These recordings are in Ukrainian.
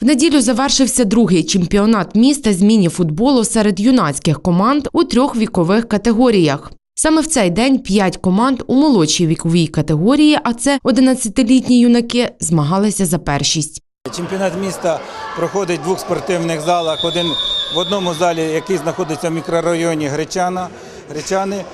В неділю завершився другий чемпіонат міста з міні-футболу серед юнацьких команд у трьох вікових категоріях. Саме в цей день п'ять команд у молодшій віковій категорії, а це 11-літні юнаки, змагалися за першість. Чемпіонат міста проходить в двох спортивних залах. Один в одному залі, який знаходиться в мікрорайоні Гречана, Гречани,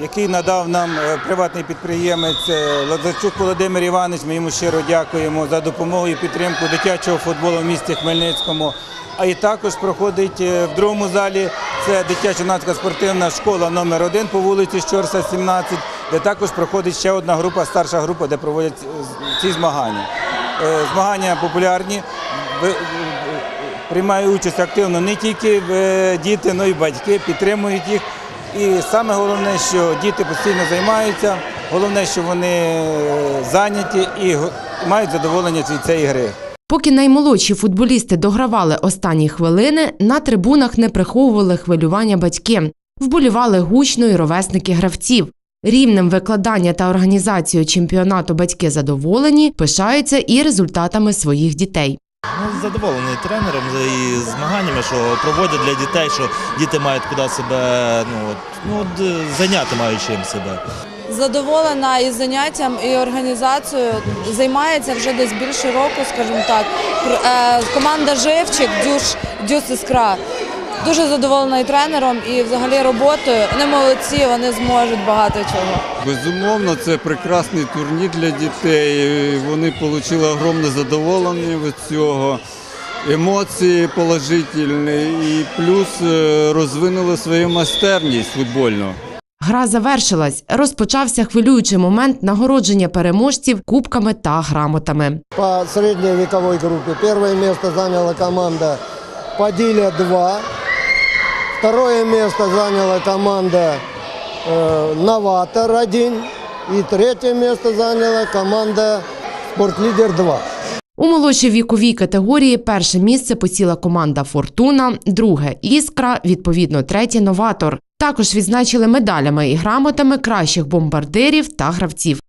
який надав нам е, приватний підприємець е, Лазарчук Володимир Іванович. Ми йому щиро дякуємо за допомогу і підтримку дитячого футболу в місті Хмельницькому. А і також проходить е, в другому залі це дитячо-юнацька спортивна школа номер 1 по вулиці Щорса, 17, де також проходить ще одна група, старша група, де проводять е, ці змагання. Е, Змагання популярні, приймає участь активно не тільки е, діти, але й батьки, підтримують їх. І саме головне, що діти постійно займаються, головне, що вони е, зайняті і мають задоволення від цієї гри. Поки наймолодші футболісти догравали останні хвилини, на трибунах не приховували хвилювання батьки. Вболівали гучно й ровесники гравців. Рівнем викладання та організацією чемпіонату батьки задоволені, пишаються і результатами своїх дітей. Ну, задоволений тренером і змаганнями, що проводять для дітей, що діти мають куди себе ну, от, ну, от, е, зайняти мають чим себе. Задоволена і заняттям, і організацією. Займається вже десь більше року, скажімо так. Е, Команда Живчик, Дюш, Дюс Іскра. Дуже задоволена і тренером, і взагалі роботою. Вони молодці, вони зможуть багато чого. Безумовно, це прекрасний турнір для дітей. Вони отримали огромне задоволення від цього, емоції положительні і плюс е, розвинули свою майстерність футбольну. Гра завершилась. Розпочався хвилюючий момент нагородження переможців кубками та грамотами. по средней вековой группе. Первое место заняла команда Падиля 2. Второе место заняла команда э, Новатор 1. И третье место заняла команда Спортлидер 2. У молодшій віковій категорії перше місце посіла команда Фортуна, друге Іскра, відповідно, третє новатор. Також відзначили медалями і грамотами кращих бомбардирів та гравців.